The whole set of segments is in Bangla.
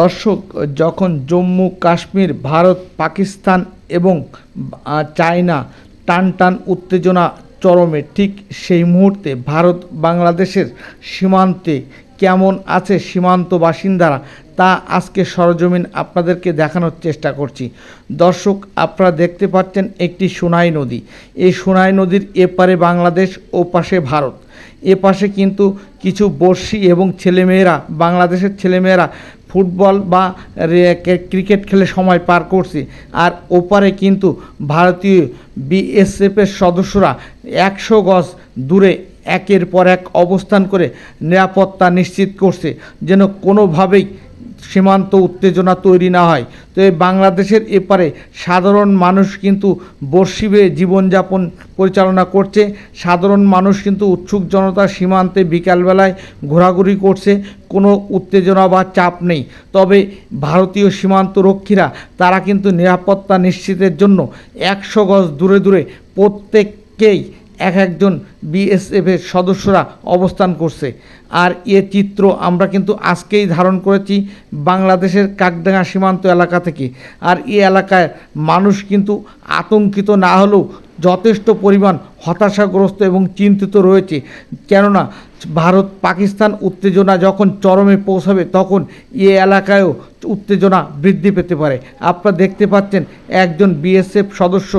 দর্শক, যখন জম্মু, কাশ্মীর, ভারত, পাকিস্তান এবং চায়না টান টান উত্তেজনা চরমে, ঠিক সেই মুহূর্তে ভারত বাংলাদেশের সীমান্তে কেমন আছে সীমান্ত বাসিন্দারা, তা আজকে সরজমিন আপনাদেরকে দেখানোর চেষ্টা করছি। দর্শক, আপনারা দেখতে পাচ্ছেন একটি সোনাই নদী। এই সোনাই নদীর এপারে বাংলাদেশ, ও পাশে ভারত। এ পাশে কিন্তু কিছু বর্ষি এবং ছেলেমেয়েরা, বাংলাদেশের ছেলেমেয়েরা ফুটবল বা ক্রিকেট খেলে সময় পার করছি। আর ওপারে কিন্তু ভারতীয় বিএসএফের সদস্যরা একশো গজ দূরে একের পর এক অবস্থান করে নিরাপত্তা নিশ্চিত করছে। যেন কোনোভাবেই সীমান্ত উত্তেজনা তৈরি না হয়। তো এই বাংলাদেশের এপারে সাধারণ মানুষ কিন্তু বর্ষিবে জীবনযাপন পরিচালনা করছে। সাধারণ মানুষ কিন্তু উৎসুক জনতা সীমান্তে বিকালবেলায় ঘোরাঘুরি করছে। কোনো উত্তেজনা বা চাপ নেই। তবে ভারতীয় সীমান্ত রক্ষীরা তারা কিন্তু নিরাপত্তা নিশ্চিতের জন্য একশো গজ দূরে দূরে প্রত্যেককেই এক একজন বিএসএফের সদস্যরা অবস্থান করছে। আর এ চিত্র আমরা কিন্তু আজকেই ধারণ করেছি বাংলাদেশের কাকডাঙ্গা সীমান্ত এলাকা থেকে। আর এই এলাকায় মানুষ কিন্তু আতঙ্কিত না হলেও যথেষ্ট পরিমাণ হতাশাগ্রস্ত এবং চিন্তিত রয়েছে। কেননা ভারত পাকিস্তান উত্তেজনা যখন চরমে পৌঁছাবে তখন এ এলাকায়ও উত্তেজনা বৃদ্ধি পেতে পারে। আপনারা দেখতে পাচ্ছেন, একজন বিএসএফ সদস্য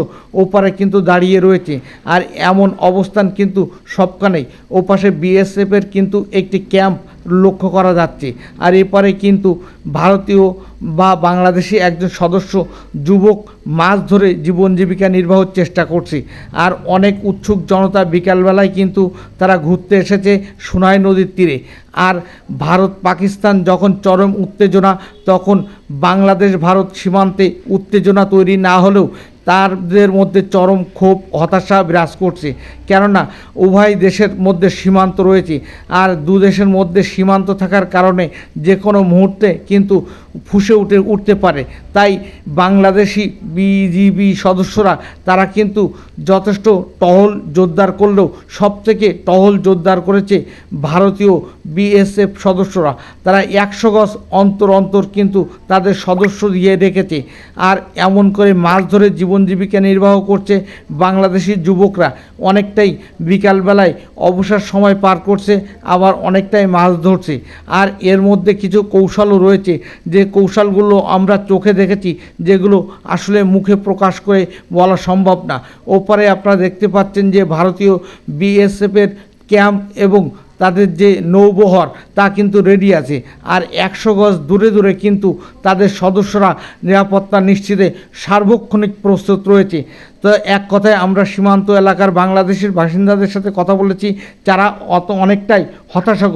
ওপারে কিন্তু দাঁড়িয়ে রয়েছে আর এমন অবস্থান কিন্তু সবখানেই। ওপাশে বিএসএফের কিন্তু একটি ক্যাম্প লক্ষ্য করা যাচ্ছে আর এপারে কিন্তু ভারতীয় বা বাংলাদেশি একজন সদস্য যুবক মাছ ধরে জীবন জীবিকা নির্বাহের চেষ্টা করছে আর অনেক উৎসুক জনতা বিকালবেলায় কিন্তু তারা ঘুরতে এসেছে সোনাই নদীর তীরে। আর ভারত পাকিস্তান যখন চরম উত্তেজনা তখন বাংলাদেশ ভারত সীমান্তে উত্তেজনা তৈরি না হলেও তাদের মধ্যে চরম ক্ষোভ, হতাশা বিরাজ করছে। কেননা, উভয় দেশের মধ্যে সীমান্ত রয়েছে। আর দু দেশের মধ্যে সীমান্ত থাকার কারণে যে কোনো মুহূর্তে কিন্তু ফুসে উঠে, উঠতে পারে। তাই বাংলাদেশি বিজিবি সদস্যরা, তারা কিন্তু যথেষ্ট টহল জোরদার করলেও সব থেকে টহল জোরদার করেছে ভারতীয় বিএসএফ সদস্যরা। তারা একশো গজ অন্তর অন্তর কিন্তু তাদের সদস্য দিয়ে রেখেছে। আর এমন করে মাছ ধরে জীবন জীবিকা নির্বাহ করছে বাংলাদেশি যুবকরা। অনেকটাই বিকালবেলায় অবসর সময় পার করছে, আবার অনেকটাই মাছ ধরছে। আর এর মধ্যে কিছু কৌশলও রয়েছে, যে কৌশলগুলো আমরা চোখে দেখেছি, যেগুলো আসলে মুখে প্রকাশ করে বলা সম্ভব না। ওপারে আপনারা দেখতে পাচ্ছেন যে ভারতীয় বিএসএফের ক্যাম্প এবং তাদের যে নৌবহর, তা কিন্তু রেডি আছে। আর একশো গজ দূরে দূরে কিন্তু তাদের সদস্যরা নিরাপত্তা নিশ্চিতে সার্বক্ষণিক প্রস্তুত রয়েছে। তো এক কথায় আমরা সীমান্ত এলাকার বাংলাদেশের বাসিন্দাদের সাথে কথা বলেছি, যারা অত অনেকটাই হতাশাগ্রস্ত।